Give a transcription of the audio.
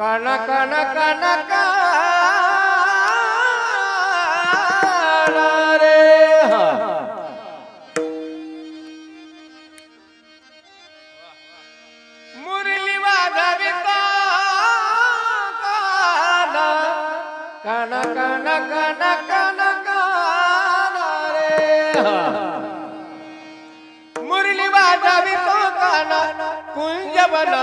कन कन रे हा. मुरली वाजवी कान कन कन कन कन रे मुरली वाजावी तो कुंज बना